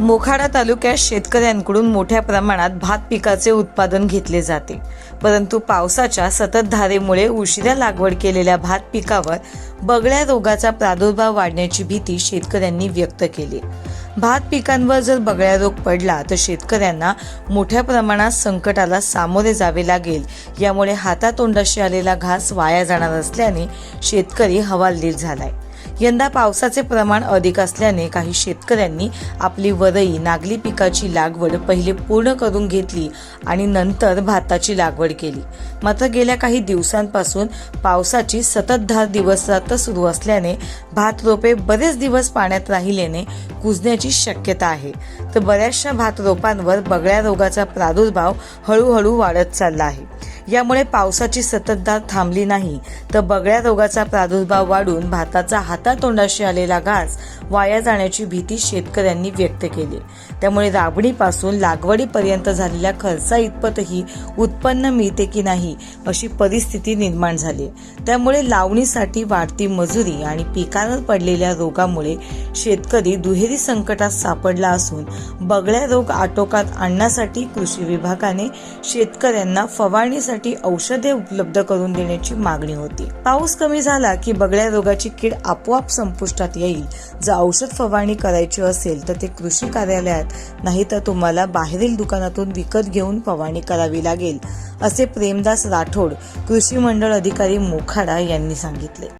मोखाडा तालुक्यात शेतकऱ्यांकडून मोठ्या प्रमाणात भात पिकाचे उत्पादन घेतले जाते. परंतु पावसाच्या सततधारेमुळे उशिरा लागवड केलेल्या भात पिकावर बगळ्या रोगाचा प्रादुर्भाव वाढण्याची भीती शेतकऱ्यांनी व्यक्त केली. भात पिकांवर जर बगळ्या रोग पडला तर शेतकऱ्यांना मोठ्या प्रमाणात संकटाला सामोरे जावे लागेल. यामुळे हातातोंडाशी आलेला घास वाया जाणार असल्याने शेतकरी हवालदिल झालाय. यंदा पावसाचे प्रमाण अधिक असल्याने काही शेतकऱ्यांनी आपली वरई नागली पिकाची लागवड पहिले पूर्ण करून घेतली आणि नंतर भाताची लागवड केली. मात्र गेल्या काही दिवसांपासून पावसाची सततधार दिवस रात्र सुरू असल्याने भात रोपे बरेच दिवस पाण्यात राहिल्याने कुजण्याची शक्यता आहे. तर बऱ्याचशा भात रोपांवर बगळ्या रोगाचा प्रादुर्भाव हळूहळू वाढत चालला आहे. यामुळे पावसाची सततधार थांबली नाही. तर बगळ्या रोगाचा प्रादुर्भाव वाढून भाताचा हातातोंडाशी आलेला घास वाया जाण्याची भीती शेतकऱ्यांनी व्यक्त केली. त्यामुळे राबणीपासून लागवडीपर्यंत झालेल्या खर्चा इतपतही उत्पन्न मिळते की नाही अशी परिस्थिती निर्माण झाली. त्यामुळे लावणीसाठी वाढती मजुरी आणि पिकांवर पडलेल्या रोगामुळे शेतकरी दुहेरी संकटात सापडला असून बगळ्या रोग आटोकात आणण्यासाठी कृषी विभागाने शेतकऱ्यांना फवारणीसाठी औषधे उपलब्ध करून देण्याची मागणी होती. पाऊस कमी झाला की बगळ्या रोगाची कीड आपोआप संपुष्टात येईल. जर औषध फवारणी करायची असेल तर ते कृषी कार्यालयात नाही तर तुम्हाला बाहेरील दुकानातून विकत घेऊन फवारणी करावी लागेल असे प्रेमदास राठोड कृषी मंडळ अधिकारी मोखाडा यांनी सांगितले.